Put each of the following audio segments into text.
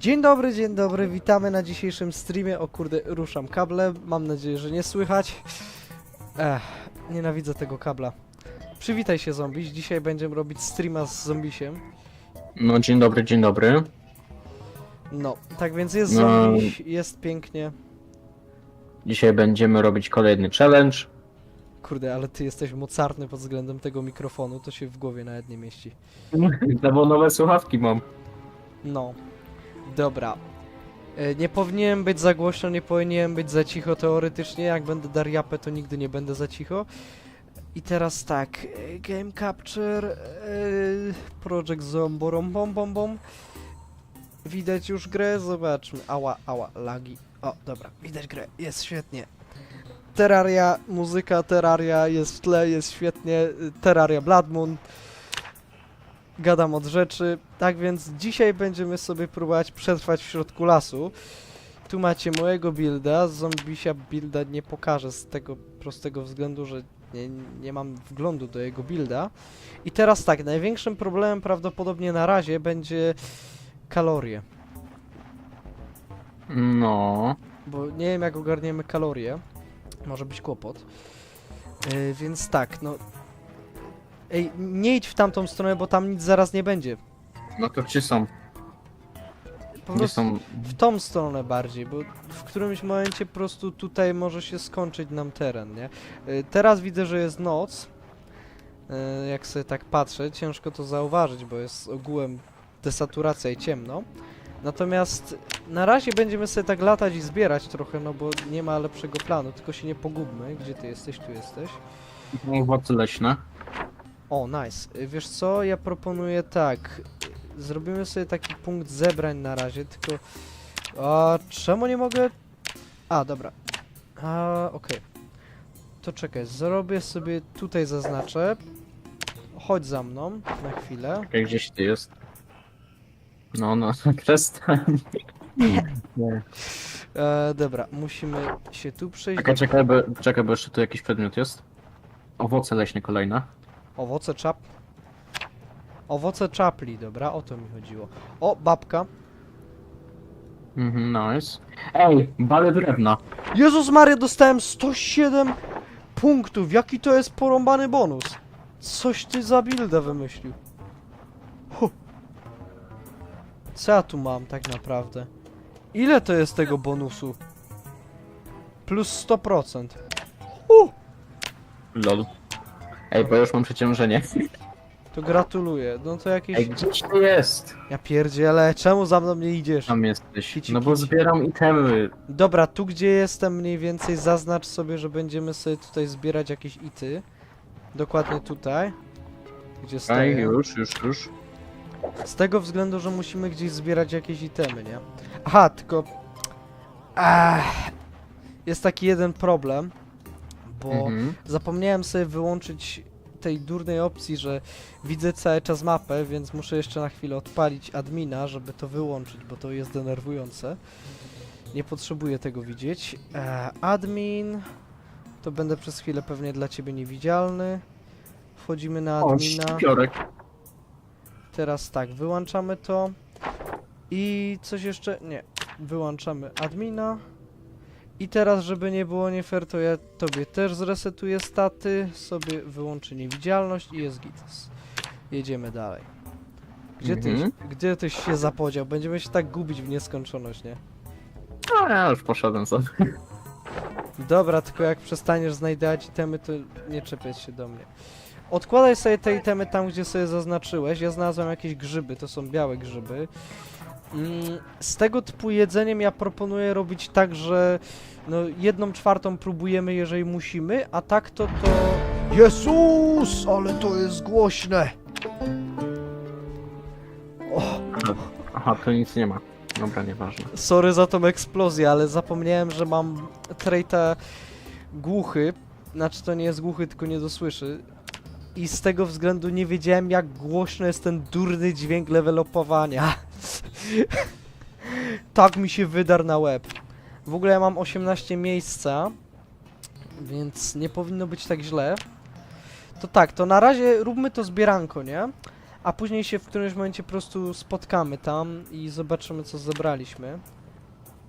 Dzień dobry, dzień dobry, witamy na dzisiejszym streamie. O kurde, ruszam kable, mam nadzieję, że nie słychać. Ech, nienawidzę tego kabla. Przywitaj się zombiś, dzisiaj będziemy robić streama z zombisiem. No dzień dobry, dzień dobry. No, tak więc jest No. zombiś, jest pięknie. Dzisiaj będziemy robić kolejny challenge. Kurde, ale ty jesteś mocarny pod względem tego mikrofonu, to się w głowie nawet nie mieści. No bo nowe słuchawki mam. No, dobra. E, Nie powinienem być za głośno, nie powinienem być za cicho teoretycznie. Jak będę dar japę, to nigdy nie będę za cicho. I teraz tak, e, Game Capture, e, Project Zomborom bom bom bom. Widać już grę, zobaczmy. Ała, ała, lagi. O, dobra, widać grę, jest świetnie. Terraria, muzyka Terraria jest w tle, jest świetnie. Terraria Blood Moon. Gadam od rzeczy. Tak więc dzisiaj będziemy sobie próbować przetrwać w środku lasu. Tu macie mojego builda. Zombisia builda nie pokażę z tego prostego względu, że nie, nie mam wglądu do jego builda. I teraz tak, największym problemem prawdopodobnie na razie będzie kalorie. No. Bo nie wiem jak ogarniemy kalorie. Może być kłopot. Yy, więc tak, no... Ej, nie idź w tamtą stronę, bo tam nic zaraz nie będzie. No to gdzie są? Po Gdzie prostu są? w tą stronę bardziej, bo w którymś momencie po prostu tutaj może się skończyć nam teren, nie? Y, Teraz widzę, że jest noc. Y, Jak sobie tak patrzę, ciężko to zauważyć, bo jest ogółem desaturacja i ciemno. Natomiast na razie będziemy sobie tak latać i zbierać trochę, no bo nie ma lepszego planu, tylko się nie pogubmy. Gdzie ty jesteś? Tu jesteś. Owoce leśne. O, nice. Y, Wiesz co, ja proponuję tak. y, Zrobimy sobie taki punkt zebrań na razie, tylko... A czemu nie mogę... A, dobra. A, okej. To czekaj, zrobię sobie tutaj zaznaczę. Chodź za mną na chwilę. Jak gdzieś ty jest. No, no, przestań. Nie. E, dobra, musimy się tu przejść. Czekaj, czekaj, bo, czekaj, bo jeszcze tu jakiś przedmiot jest. Owoce leśne kolejne. Owoce czap... Owoce czapli, dobra, o to mi chodziło. O, babka. Mhm, nice. Ej, bale drewna. Jezus Maria, dostałem 107 punktów. Jaki to jest porąbany bonus? Coś ty za builda wymyślił. Hu. Co ja tu mam tak naprawdę? Ile to jest tego bonusu? Plus 100%. Uh, Lol. Ej, bo już mam przeciążenie. to gratuluję. No to jakieś... Ej, gdzieś ty jest? Ja pierdzielę, czemu za mną nie idziesz? Tam jesteś. Kici, No bo kici. zbieram itemy. Dobra, tu gdzie jestem mniej więcej zaznacz sobie, że będziemy sobie tutaj zbierać jakieś ity. Dokładnie tutaj. Gdzie Ej, stoję. już, już, już. Z tego względu, że musimy gdzieś zbierać jakieś itemy, nie? Aha, tylko... Ach, jest taki jeden problem, bo Mhm. zapomniałem sobie wyłączyć tej durnej opcji, że widzę cały czas mapę, więc muszę jeszcze na chwilę odpalić admina, żeby to wyłączyć, bo to jest denerwujące. Nie potrzebuję tego widzieć. E, admin... To będę przez chwilę pewnie dla ciebie niewidzialny. Wchodzimy na O, admina. szpiorek. Teraz tak, wyłączamy to. I coś jeszcze. Nie. Wyłączamy admina. I teraz, żeby nie było nie fair, to ja tobie też zresetuję staty. Sobie wyłączę niewidzialność i jest gitas. Jedziemy dalej. Gdzie tyś, Mhm. gdzie tyś się zapodział? Będziemy się tak gubić w nieskończoność, nie? A ja już poszedłem sobie. Dobra, tylko jak przestaniesz znajdować itemy, to nie czepiać się do mnie. Odkładaj sobie te itemy tam, gdzie sobie zaznaczyłeś. Ja znalazłem jakieś grzyby, to są białe grzyby. Mm, Z tego typu jedzeniem ja proponuję robić tak, że no jedną czwartą próbujemy, jeżeli musimy, a tak to to... Jezus, ale to jest głośne! O, Aha, tu nic nie ma. Dobra, nieważne. Sorry za tą eksplozję, ale zapomniałem, że mam traita głuchy. Znaczy to nie jest głuchy, tylko nie dosłyszy. I z tego względu nie wiedziałem, jak głośno jest ten durny dźwięk levelopowania. tak mi się wydarł na łeb. W ogóle ja mam 18 miejsca, więc nie powinno być tak źle. To tak, to na razie róbmy to zbieranko, nie? a później się w którymś momencie po prostu spotkamy tam i zobaczymy co zebraliśmy.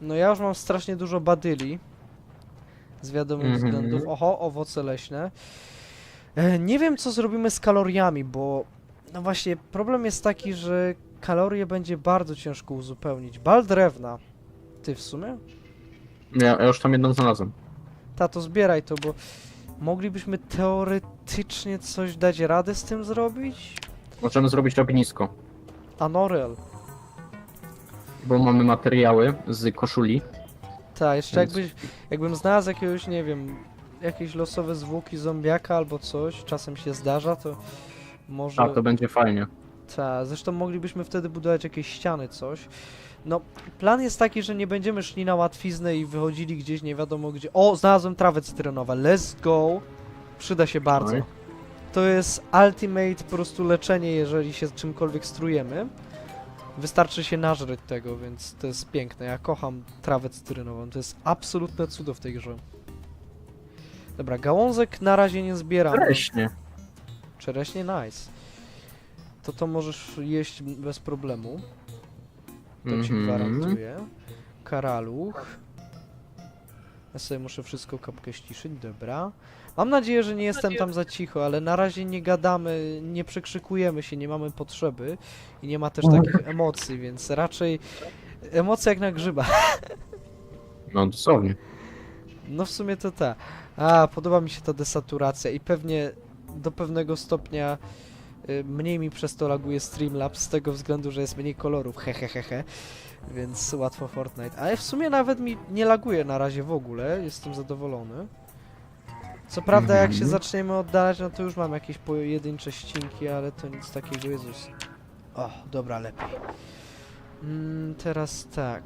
No ja już mam strasznie dużo badyli. Z wiadomych Mhm. względów. Oho, owoce leśne. E, nie wiem co zrobimy z kaloriami, bo no właśnie problem jest taki, że kalorie będzie bardzo ciężko uzupełnić. Bal drewna. Ty w sumie? Ja, ja już tam jedną znalazłem. Tato, zbieraj to, bo moglibyśmy teoretycznie coś dać radę z tym zrobić? Możemy zrobić ognisko, A Norel. bo mamy materiały z koszuli. Tak, jeszcze Więc- jakbyś, jakbym znalazł jakiegoś, nie wiem, jakieś losowe zwłoki zombiaka albo coś, czasem się zdarza, to może... A, to będzie fajnie. Tak, zresztą moglibyśmy wtedy budować jakieś ściany, coś. No, plan jest taki, że nie będziemy szli na łatwiznę i wychodzili gdzieś nie wiadomo gdzie. O, znalazłem trawę cytrynową. Let's go! Przyda się bardzo. Oj. To jest ultimate po prostu leczenie, jeżeli się czymkolwiek strujemy. Wystarczy się nażreć tego, więc to jest piękne. Ja kocham trawę cytrynową. To jest absolutne cudo w tej grze. Dobra, gałązek na razie nie zbieram. Wreszcie. Czereśnie nice. To to możesz jeść bez problemu. To ci Mhm. gwarantuję. Karaluch. Ja sobie muszę wszystko kapkę ściszyć, dobra. Mam nadzieję, że nie jestem tam za cicho, ale na razie nie gadamy, nie przekrzykujemy się, nie mamy potrzeby i nie ma też takich emocji, więc raczej emocje jak na grzyba. No dosłownie. No w sumie to ta. A, podoba mi się ta desaturacja i pewnie do pewnego stopnia y, mniej mi przez to laguje Streamlabs z tego względu, że jest mniej kolorów, hehehehe, więc łatwo Fortnite. Ale w sumie nawet mi nie laguje na razie w ogóle, jestem zadowolony. Co prawda jak się Mhm. zaczniemy oddalać, no to już mam jakieś pojedyncze ścinki, ale to nic takiego, Jezus. O, dobra, lepiej. Mm, teraz tak.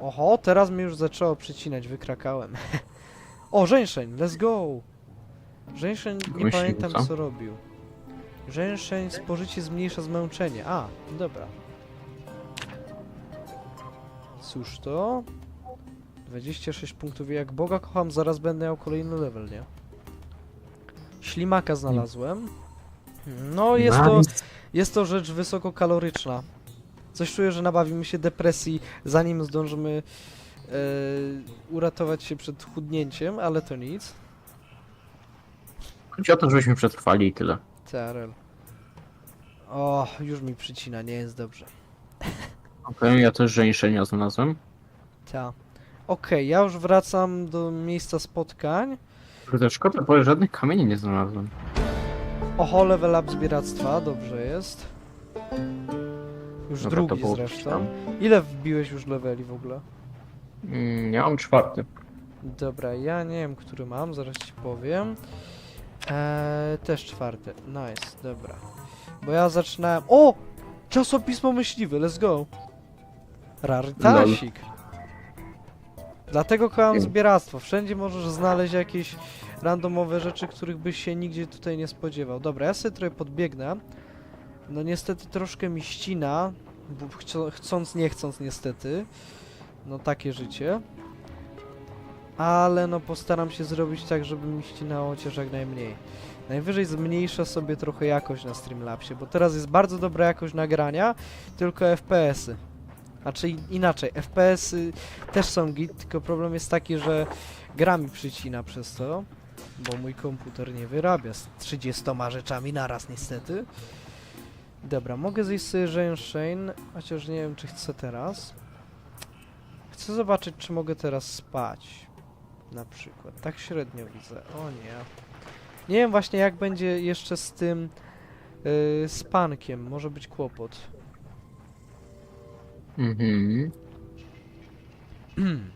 Oho, teraz mnie już zaczęło przycinać, wykrakałem. o, żeńszeń, let's go! Żeńszeń, nie pamiętam co? co robił. Żeńszeń spożycie zmniejsza zmęczenie. A, dobra. Cóż to? 26 punktów. Jak Boga kocham, zaraz będę miał kolejny level, nie? Ślimaka znalazłem. No, jest to, Nice. jest to rzecz wysokokaloryczna. Coś czuję, że nabawimy się depresji, zanim zdążymy uratować się przed chudnięciem, ale to nic. Chodzi o to, żebyśmy przetrwali i tyle. Tarel. O, już mi przycina, nie jest dobrze. Okej, ja też żeńszenia znalazłem. Ta. Okej, ja już wracam do miejsca spotkań. Kurde, szkoda, bo żadnych kamieni nie znalazłem. Oho, level up zbieractwa, dobrze jest. Już Dobra, drugi było zresztą. tam. Ile wbiłeś już leveli w ogóle? Mm, ja mam czwarty. Dobra, ja nie wiem, który mam, zaraz ci powiem. Eee, też czwarty. Nice, dobra. Bo ja zaczynałem. O! Czasopismo myśliwe, let's go! Rarytasik. Dlatego kocham Mm. zbieractwo. Wszędzie możesz znaleźć jakieś randomowe rzeczy, których byś się nigdzie tutaj nie spodziewał. Dobra, ja sobie trochę podbiegnę. No niestety troszkę mi ścina, bo chcą- chcąc nie chcąc niestety. No takie życie. Ale no postaram się zrobić tak, żeby mi ścinało chociaż jak najmniej. Najwyżej zmniejszę sobie trochę jakość na Streamlabsie, bo teraz jest bardzo dobra jakość nagrania, tylko FPS-y. Znaczy inaczej, FPS-y też są git, tylko problem jest taki, że gra mi przycina przez to, bo mój komputer nie wyrabia z 30 rzeczami naraz niestety. Dobra, mogę zjeść sobie żeńszeń, chociaż nie wiem czy chcę teraz. Chcę zobaczyć czy mogę teraz spać. Na przykład. Tak średnio widzę. O nie. Nie wiem właśnie jak będzie jeszcze z tym yy, spankiem. Może być kłopot. Mhm.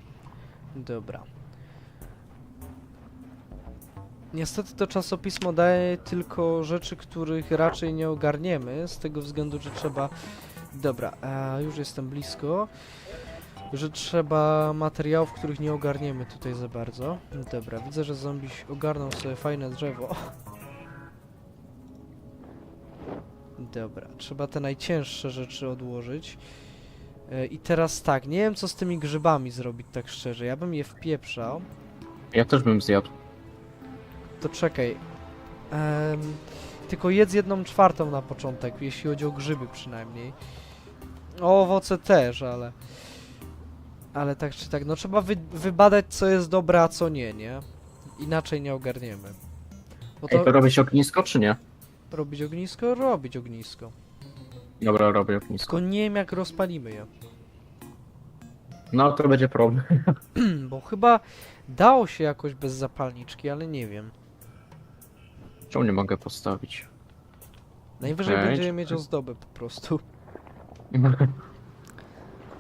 Dobra. Niestety to czasopismo daje tylko rzeczy, których raczej nie ogarniemy, z tego względu, że trzeba... Dobra, a już jestem blisko. Że trzeba materiałów, których nie ogarniemy tutaj za bardzo. Dobra, widzę, że zombie ogarnął sobie fajne drzewo. Dobra, trzeba te najcięższe rzeczy odłożyć. E, I teraz tak, nie wiem co z tymi grzybami zrobić tak szczerze. Ja bym je wpieprzał. Ja też bym zjadł. To czekaj. Tylko jedz jedną czwartą na początek, jeśli chodzi o grzyby przynajmniej. O owoce też, ale... Ale tak czy tak, no trzeba wy, wybadać co jest dobre, a co nie, nie? Inaczej nie ogarniemy. Bo Ej, to to robić ognisko, czy nie? robić ognisko, robić ognisko. Dobra, robię ognisko. Tylko nie wiem jak rozpalimy je. No, to będzie problem. Bo chyba dało się jakoś bez zapalniczki, ale nie wiem. Czemu nie mogę postawić? Najwyżej Okej, będziemy mieć czekaj. ozdobę po prostu.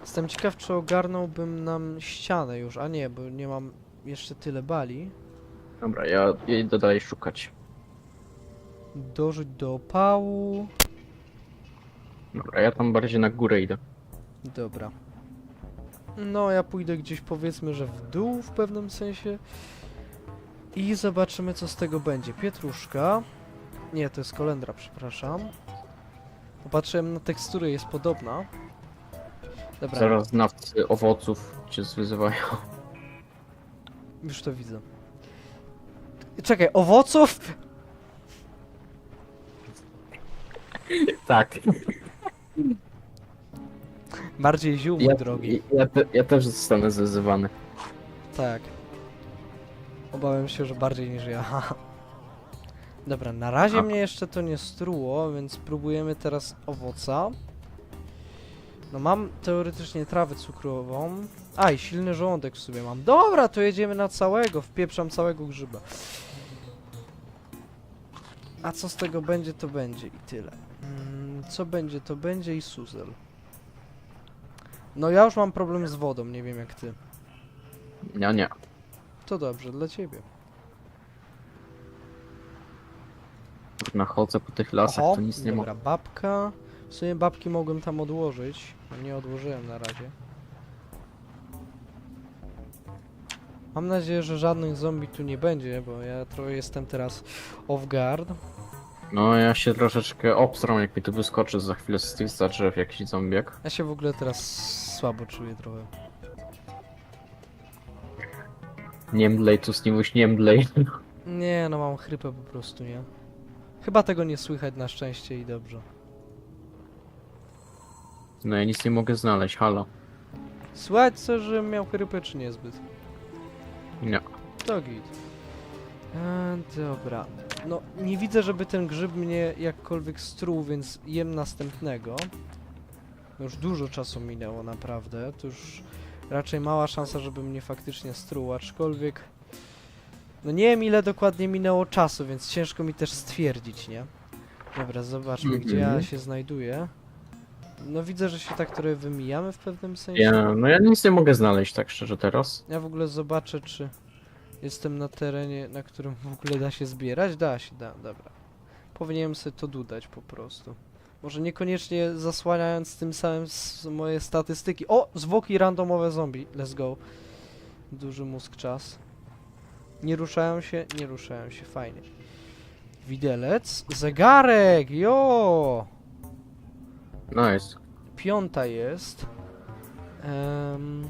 Jestem ciekaw, czy ogarnąłbym nam ścianę już, a nie, bo nie mam jeszcze tyle bali. Dobra, ja idę dalej szukać. Dorzuć do opału. Dobra, ja tam bardziej na górę idę. Dobra. No, ja pójdę gdzieś powiedzmy, że w dół w pewnym sensie. I zobaczymy, co z tego będzie. Pietruszka. Nie, to jest kolendra, przepraszam. Popatrzyłem na teksturę, jest podobna. Dobra, Zaraz znawcy owoców cię wyzywają. już to widzę. Czekaj, owoców? Tak. Bardziej ziół, mój Ja, drogi. ja, te, ja też zostanę zwyzywany. Tak. Obawiam się, że bardziej niż ja. Dobra, na razie A. mnie jeszcze to nie struło, więc spróbujemy teraz owoca. No mam teoretycznie trawę cukrową. A, i silny żołądek w sobie mam. Dobra, to jedziemy na całego, wpieprzam całego grzyba. A co z tego będzie, to będzie i tyle. Mm, co będzie, to będzie i suzel. No ja już mam problem z wodą, nie wiem jak ty. Ja nie. To dobrze dla ciebie. Nachodzę po tych lasach, Oho, to nic nie dobra, ma. babka. W sumie babki mogłem tam odłożyć, a nie odłożyłem na razie. Mam nadzieję, że żadnych zombie tu nie będzie, bo ja trochę jestem teraz off guard. No, ja się troszeczkę obstram, jak mi tu wyskoczy za chwilę z tych drzew jakiś zombiak. Ja się w ogóle teraz słabo czuję trochę. Nie mdlej, tu snimuś, nie mdlej. Nie, no mam chrypę po prostu, nie? Chyba tego nie słychać na szczęście i dobrze. No ja nic nie mogę znaleźć, halo. Słychać co, że miał chrypę czy niezbyt? Nie. To git. E, dobra. No, nie widzę, żeby ten grzyb mnie jakkolwiek struł, więc jem następnego. Już dużo czasu minęło, naprawdę. To już raczej mała szansa, żeby mnie faktycznie struł, aczkolwiek... No nie wiem, ile dokładnie minęło czasu, więc ciężko mi też stwierdzić, nie? Dobra, zobaczmy, gdzie ja Mhm. się znajduję. No widzę, że się tak trochę wymijamy w pewnym sensie. Ja, no ja nic nie mogę znaleźć, tak szczerze teraz. Ja w ogóle zobaczę, czy jestem na terenie, na którym w ogóle da się zbierać. Da się, da, dobra. Powinienem sobie to dodać po prostu. Może niekoniecznie zasłaniając tym samym s- moje statystyki. O! Zwłoki randomowe zombie. Let's go. Duży mózg czas. Nie ruszają się? Nie ruszają się. Fajnie. Widelec. Zegarek! Jo! Nice. Piąta jest. Em,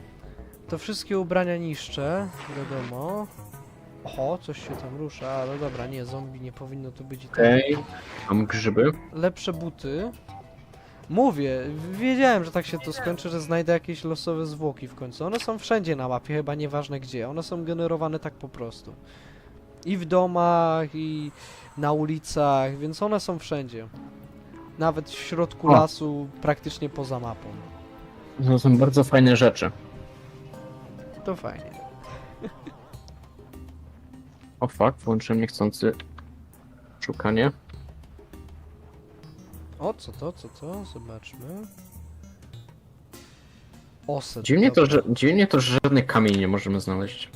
to wszystkie ubrania niszczę, wiadomo. Oho, coś się tam rusza, ale dobra, nie, zombie nie powinno tu być i tak. Okej. Mam grzyby. Lepsze buty. Mówię, wiedziałem, że tak się to skończy, że znajdę jakieś losowe zwłoki w końcu. One są wszędzie na mapie, chyba nieważne gdzie. One są generowane tak po prostu. I w domach, i na ulicach, więc one są wszędzie. Nawet w środku O. lasu, praktycznie poza mapą. To są bardzo fajne rzeczy. To fajnie. O fuck, włączyłem niechcący szukanie. O, co to, co to? Zobaczmy. Oset. Dziwnie to, dobra. że, dziwnie to, że żadnych kamieni nie możemy znaleźć.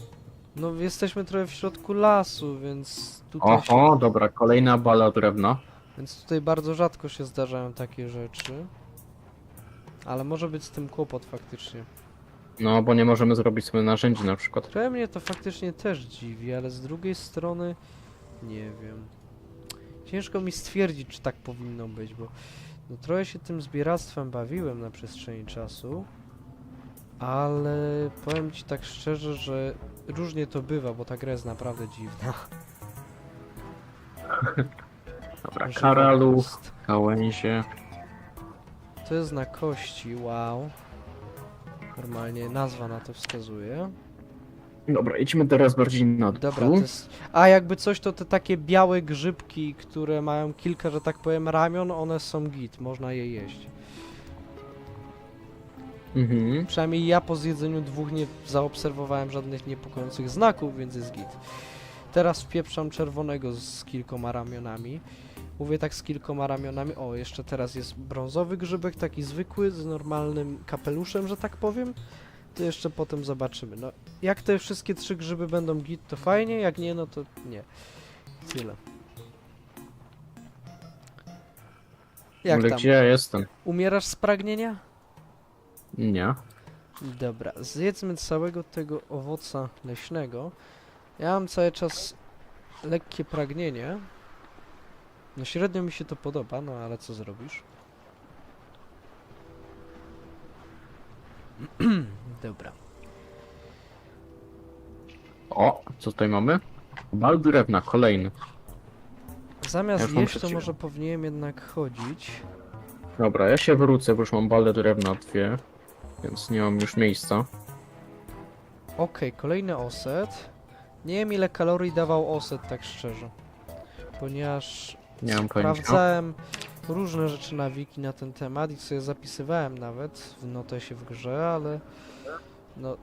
No jesteśmy trochę w środku lasu, więc tutaj, Oho, dobra, kolejna bala drewna. Więc tutaj bardzo rzadko się zdarzają takie rzeczy. Ale może być z tym kłopot faktycznie. No, bo nie możemy zrobić sobie narzędzi na przykład. Trochę mnie to faktycznie też dziwi, ale z drugiej strony nie wiem. Ciężko mi stwierdzić, czy tak powinno być, bo no trochę się tym zbieractwem bawiłem na przestrzeni czasu, ale powiem ci tak szczerze, że różnie to bywa, bo ta gra jest naprawdę dziwna. Dobra, Żywa karaluch, kost. gałęzie. To jest na kości, wow. Normalnie nazwa na to wskazuje. Dobra, idźmy teraz bardziej na dół. Dobra, to jest... A jakby coś, to te takie białe grzybki, które mają kilka, że tak powiem, ramion, one są git, można je jeść. Mhm. Przynajmniej ja po zjedzeniu dwóch nie zaobserwowałem żadnych niepokojących znaków, więc jest git. Teraz wpieprzam czerwonego z kilkoma ramionami. Mówię tak z kilkoma ramionami. O, jeszcze teraz jest brązowy grzybek, taki zwykły, z normalnym kapeluszem, że tak powiem. To jeszcze potem zobaczymy. No, jak te wszystkie trzy grzyby będą git, to fajnie, jak nie, no to nie. Tyle. Jak Ale tam? gdzie ja jestem? Umierasz z pragnienia? Nie. Dobra, zjedzmy całego tego owoca leśnego. Ja mam cały czas lekkie pragnienie. No średnio mi się to podoba, no ale co zrobisz? Dobra. O, co tutaj mamy? Bal drewna, kolejny. Ja Zamiast już mam jeść, to może powinienem jednak chodzić. Dobra, ja się wrócę, bo już mam balę drewna dwie. Więc nie mam już miejsca. Okej, kolejny oset. Nie wiem ile kalorii dawał oset, tak szczerze. Ponieważ Nie mam pojęcia. Sprawdzałem różne rzeczy na wiki na ten temat i sobie zapisywałem nawet w notesie w grze, ale no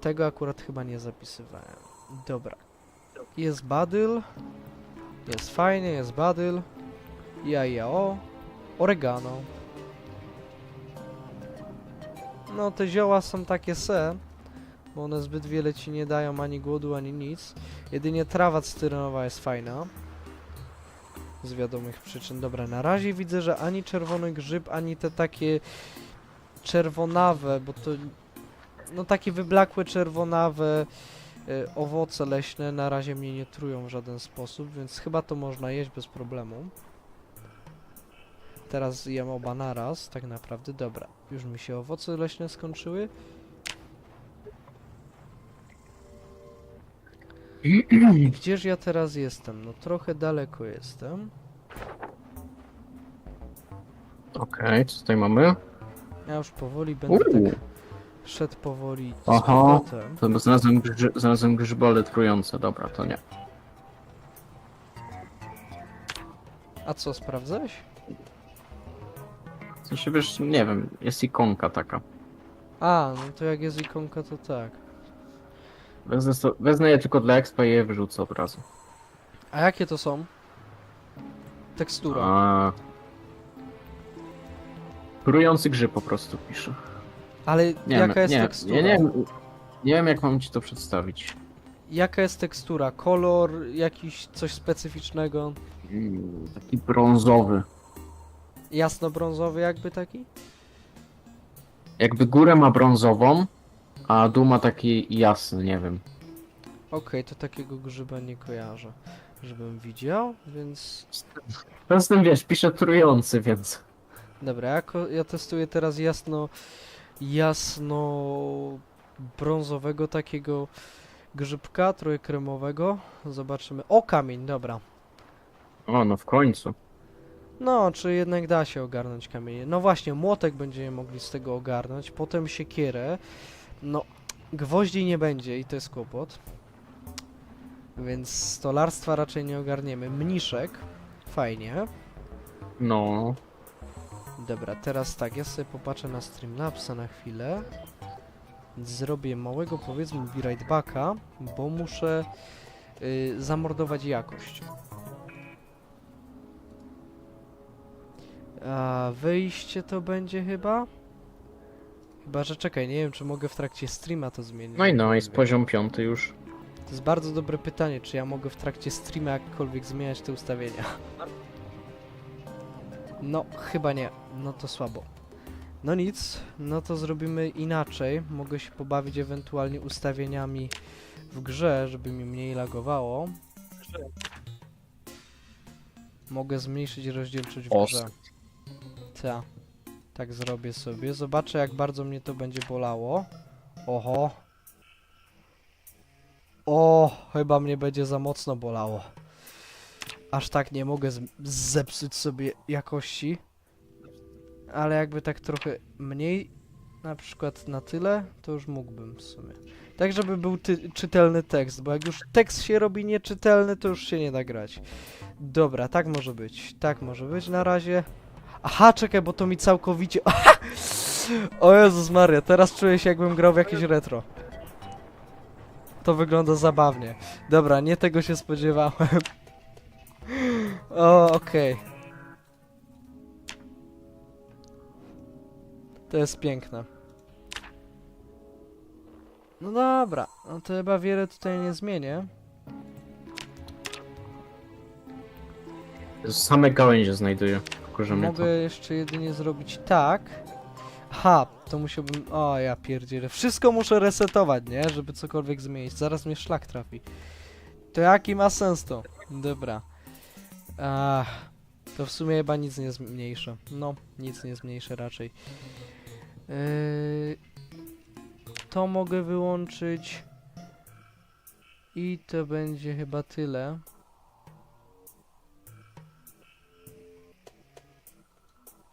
tego akurat chyba nie zapisywałem. Dobra. Jest badyl. Jest fajnie, jest badyl. Ja, ja, o. Oregano. No te zioła są takie se, bo one zbyt wiele ci nie dają ani głodu, ani nic. Jedynie trawa cytrynowa jest fajna z wiadomych przyczyn. Dobra, na razie widzę, że ani czerwony grzyb, ani te takie czerwonawe, bo to no takie wyblakłe czerwonawe y, owoce leśne na razie mnie nie trują w żaden sposób, więc chyba to można jeść bez problemu. Teraz jem oba naraz, tak naprawdę. Dobra, już mi się owoce leśne skończyły. Gdzież ja teraz jestem? No trochę daleko jestem. Okej, co tutaj mamy? Ja już powoli będę Uuu, tak szedł powoli z Aha. powrotem. to znalazłem, grzy, znalazłem grzybole trujące. Dobra, to nie. A co, sprawdzałeś? W sensie, wiesz, nie wiem, jest ikonka taka. A, no to jak jest ikonka, to tak. Wezmę, so, wezmę je tylko dla expa i je wyrzucę od razu. A jakie to są? Tekstura. A... Trujący grzyb po prostu pisze. Ale Nie jaka wiem, jest nie, tekstura? Nie, nie, wiem- nie wiem jak mam ci to przedstawić. Jaka jest tekstura? Kolor, jakiś coś specyficznego? Mm, Taki brązowy. Jasno-brązowy jakby taki? Jakby górę ma brązową, a dół ma taki jasny, nie wiem. Okej, to takiego grzyba nie kojarzę, żebym widział, więc... Poza tym wiesz, pisze trujący, więc. Dobra, ja, ko- ja testuję teraz jasno... jasno... brązowego takiego grzybka, trochę kremowego. Zobaczymy. O, kamień, dobra. O, no w końcu. No, czy jednak da się ogarnąć kamienie? No właśnie, młotek będziemy mogli z tego ogarnąć, potem siekierę. No, gwoździ nie będzie i to jest kłopot. Więc stolarstwa raczej nie ogarniemy. Mniszek, fajnie. No. Dobra, teraz tak, ja sobie popatrzę na Streamlabsa na chwilę. Zrobię małego, powiedzmy, backa, bo muszę y, zamordować jakość. A wyjście to będzie chyba? Chyba, że czekaj, nie wiem, czy mogę w trakcie streama to zmienić. No i no, jest poziom piąty już. To jest bardzo dobre pytanie, czy ja mogę w trakcie streama jakkolwiek zmieniać te ustawienia. No, chyba nie. No to słabo. No nic, no to zrobimy inaczej. Mogę się pobawić ewentualnie ustawieniami w grze, żeby mi mniej lagowało. Mogę zmniejszyć rozdzielczość w grze. Ta. Tak zrobię sobie. Zobaczę jak bardzo mnie to będzie bolało. Oho. O, chyba mnie będzie za mocno bolało. aż tak nie mogę zepsuć sobie jakości. Ale jakby tak trochę mniej, na przykład na tyle, to już mógłbym w sumie. Tak, żeby był czytelny tekst, bo jak już tekst się robi nieczytelny, to już się nie da grać. Dobra, tak może być. Tak może być na razie. Aha, czekaj, bo to mi całkowicie... o Jezus Maria, teraz czuję się jakbym grał w jakieś retro. To wygląda zabawnie. Dobra, nie tego się spodziewałem. o, okej. To jest piękne. No dobra, no to chyba wiele tutaj nie zmienię. Same gałęzie znajduję. Wkurza mnie to. Mogę jeszcze jedynie zrobić tak. Aha, to musiałbym... O, ja pierdzielę. Wszystko muszę resetować, nie? Żeby cokolwiek zmienić. Zaraz mnie szlak trafi. To jaki ma sens to? Dobra. Ach, to w sumie chyba nic nie zmniejszę. No, nic nie zmniejszę raczej. Yy, to mogę wyłączyć. I to będzie chyba tyle.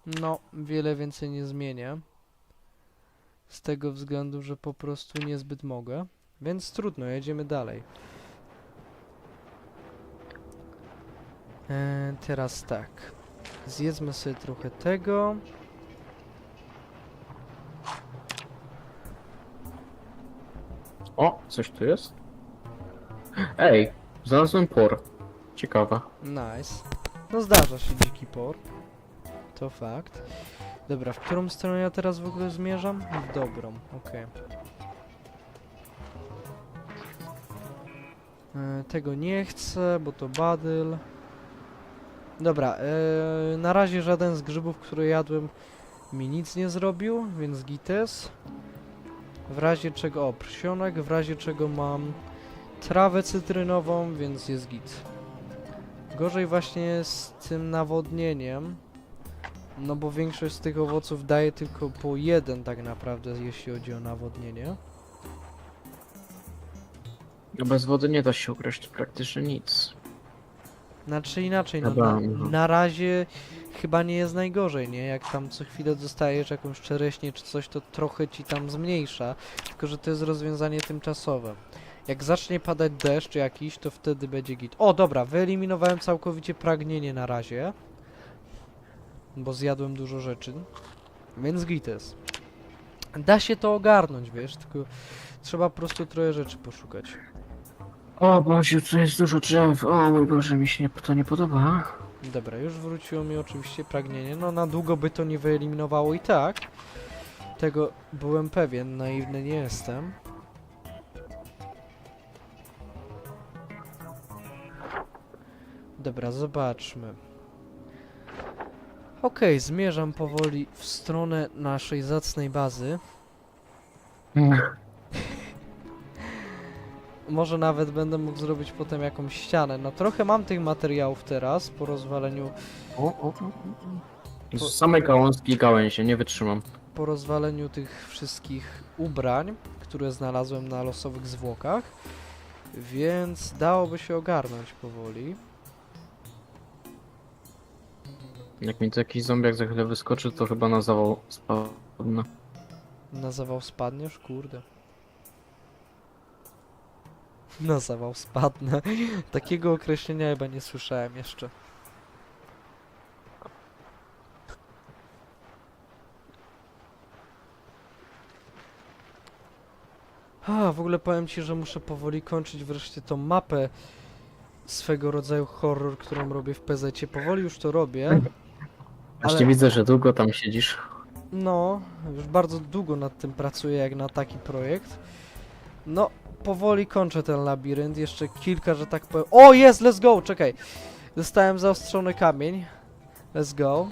No, wiele więcej nie zmienię. Z tego względu, że po prostu niezbyt mogę. Więc trudno, jedziemy dalej. E, teraz tak. Zjedzmy sobie trochę tego. O, coś tu jest? Ej, znalazłem por. Ciekawe. Nice. No zdarza się dziki por. To fakt. Dobra, w którą stronę ja teraz w ogóle zmierzam? W dobrą, okej. E, Tego nie chcę, bo to badyl. Dobra, e, na razie żaden z grzybów, które jadłem mi nic nie zrobił, więc gites. W razie czego, o, prsionek, w razie czego mam trawę cytrynową, więc jest git. Gorzej właśnie z tym nawodnieniem. No bo większość z tych owoców daje tylko po jeden tak naprawdę, jeśli chodzi o nawodnienie. No bez wody nie da się ugryźć praktycznie nic. Znaczy inaczej, no Dobra, na, no. na razie chyba nie jest najgorzej, nie? Jak tam co chwilę dostajesz jakąś czereśnię czy coś, to trochę ci tam zmniejsza. Tylko, że to jest rozwiązanie tymczasowe. Jak zacznie padać deszcz jakiś, to wtedy będzie git. O, dobra, wyeliminowałem całkowicie pragnienie na razie. Bo zjadłem dużo rzeczy. Więc git jest. Da się to ogarnąć, wiesz, tylko trzeba po prostu trochę rzeczy poszukać. O Boziu, tu jest dużo drzew. O mój Boże, mi się nie, to nie podoba. Dobra, już wróciło mi oczywiście pragnienie. No na długo by to nie wyeliminowało i tak. Tego byłem pewien, naiwny nie jestem. Dobra, zobaczmy. Okej, zmierzam powoli w stronę naszej zacnej bazy. Może nawet będę mógł zrobić potem jakąś ścianę. No trochę mam tych materiałów teraz po rozwaleniu O, o, o, o. Z same gałązki i gałęzie, nie wytrzymam. po rozwaleniu tych wszystkich ubrań, które znalazłem na losowych zwłokach, więc dałoby się ogarnąć powoli. Jak mi tu jakiś zombiak za chwilę wyskoczy, to chyba na zawał spadnę. Na zawał spadniesz? Kurde. Na zawał spadnę. Takiego określenia chyba nie słyszałem jeszcze. A, w ogóle powiem ci, że muszę powoli kończyć wreszcie tą mapę swego rodzaju horror, którą robię w PZ. Powoli już to robię. Właśnie Ale- widzę, że długo tam siedzisz. No, już bardzo długo nad tym pracuję, jak na taki projekt. No, powoli kończę ten labirynt, jeszcze kilka, że tak powiem... O, jest, let's go, czekaj! Dostałem zaostrzony kamień. Let's go.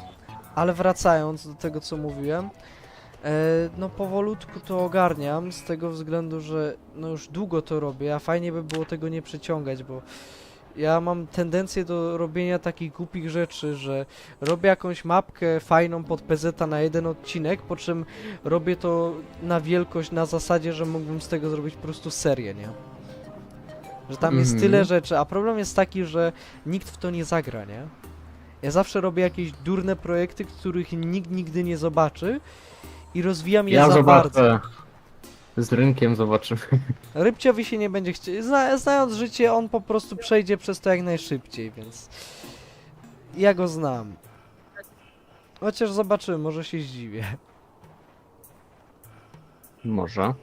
Ale wracając do tego, co mówiłem, e, no powolutku to ogarniam, z tego względu, że no już długo to robię, a fajnie by było tego nie przeciągać, bo ja mam tendencję do robienia takich głupich rzeczy, że robię jakąś mapkę fajną pod PZ na jeden odcinek, po czym robię to na wielkość na zasadzie, że mógłbym z tego zrobić po prostu serię, nie? Że tam jest Mhm. tyle rzeczy, a problem jest taki, że nikt w to nie zagra, nie? Ja zawsze robię jakieś durne projekty, których nikt nigdy nie zobaczy i rozwijam je Ja za bardzo. zobaczę. Z rynkiem zobaczymy. Rybciowi się nie będzie chciał. Zna, znając życie, on po prostu przejdzie przez to jak najszybciej, więc. Ja go znam. Chociaż zobaczymy, może się zdziwię. Może.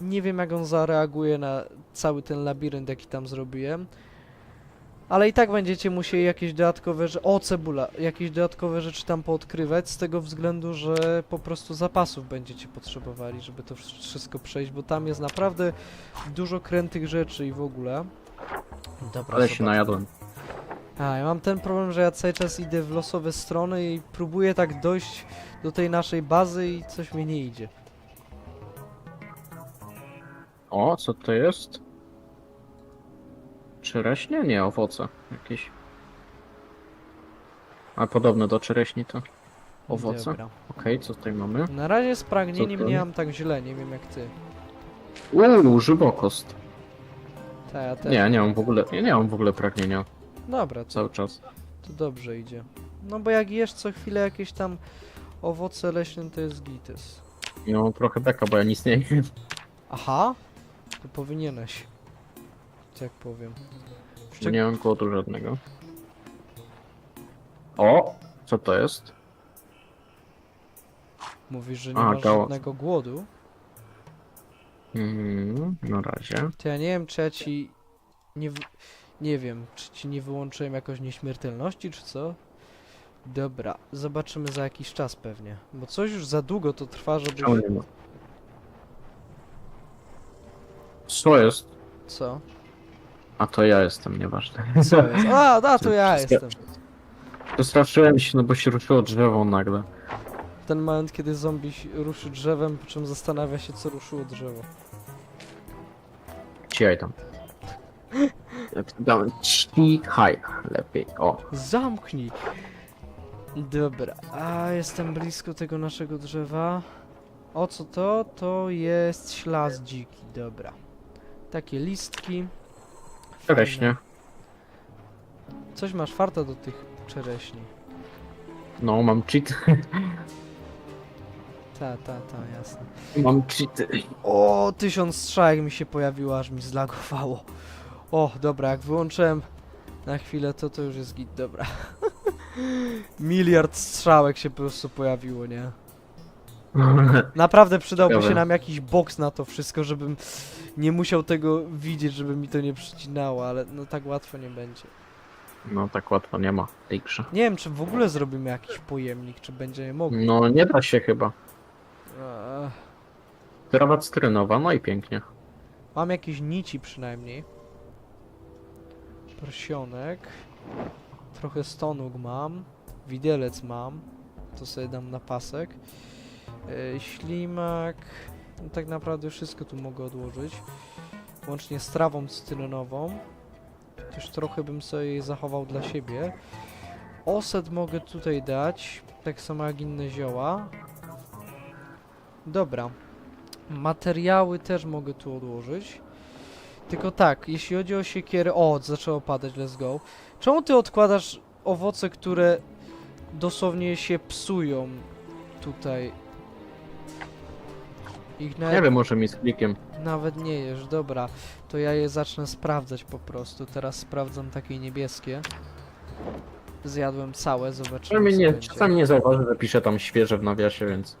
Nie wiem, jak on zareaguje na cały ten labirynt, jaki tam zrobiłem. Ale i tak będziecie musieli jakieś dodatkowe rzeczy. O, cebula! Jakieś dodatkowe rzeczy tam poodkrywać, z tego względu, że po prostu zapasów będziecie potrzebowali, żeby to wsz- wszystko przejść, bo tam jest naprawdę dużo krętych rzeczy i w ogóle. Dobra, Ale się zobacz. najadłem. A, ja mam ten problem, że ja cały czas idę w losowe strony i próbuję tak dojść do tej naszej bazy i coś mi nie idzie. O, co to jest? Czereśnie? Nie, owoce jakieś. A podobne do czereśni to owoce. Dobra. Okej, co tutaj mamy? Na razie z pragnieniem Co to? nie mam tak źle, nie wiem jak ty. Uuu, żywokost. Ta, ja też. Nie, nie mam w ogóle, ja nie mam w ogóle pragnienia Dobra, to, cały czas. to dobrze idzie. No bo jak jesz co chwilę jakieś tam owoce leśne, to jest gites. No trochę beka, bo ja nic nie jem. Aha, to powinieneś. Tak powiem. Nie mam głodu żadnego. O! Co to jest? Mówisz, że nie A, masz żadnego głodu? Mm, na razie. To ja nie wiem, czy ja ci nie, w... nie wiem, czy ci nie wyłączyłem jakoś nieśmiertelności, czy co? Dobra, zobaczymy za jakiś czas pewnie. Bo coś już za długo to trwa, żeby... Czemu nie ma? Co jest? Co? A to ja jestem, nieważne. Co jest? A, da, to ja jestem. Przestraszyłem się, no bo się ruszyło drzewo nagle. Ten moment, kiedy zombie si- ruszy drzewem, po czym zastanawia się, co ruszyło drzewo. Cichaj tam. Dałem cichaj lepiej. O, Zamknij! Dobra, a jestem blisko tego naszego drzewa. O co to? To jest ślas dziki, dobra. Takie listki. Czereśnie. Coś masz farta do tych czereśni. No, mam cheat. Ta, ta, ta, jasne. mam cheaty. O, tysiąc strzałek mi się pojawiło, aż mi zlagowało. O, dobra, jak wyłączyłem na chwilę, to to już jest git, dobra. Miliard strzałek się po prostu pojawiło, nie? Naprawdę przydałby się nam jakiś boks na to wszystko, żebym nie musiał tego widzieć, żeby mi to nie przycinało, ale no tak łatwo nie będzie. No, tak łatwo nie ma tej grze. Nie wiem, czy w ogóle zrobimy jakiś pojemnik, czy będziemy mogli. No, nie da się chyba. Eee, Trawa cytrynowa, no i pięknie. Mam jakieś nici przynajmniej. Persionek. Trochę stonóg mam. Widelec mam. To sobie dam na pasek. Yy, ślimak. No tak naprawdę wszystko tu mogę odłożyć. Łącznie z trawą cytrynową. Też trochę bym sobie jej zachował dla siebie. Oset mogę tutaj dać. Tak samo jak inne zioła. Dobra. Materiały też mogę tu odłożyć. Tylko tak, jeśli chodzi o siekierę... O, zaczęło padać, let's go. Czemu ty odkładasz owoce, które dosłownie się psują tutaj? Ich Nie nawet, wiem, może mi z klikiem. nawet nie jesz, dobra. To ja je zacznę sprawdzać po prostu. Teraz sprawdzam takie niebieskie. Zjadłem całe, zobaczymy Czasami co nie, będzie. czasami nie zauważy, że pisze tam świeże w nawiasie, więc...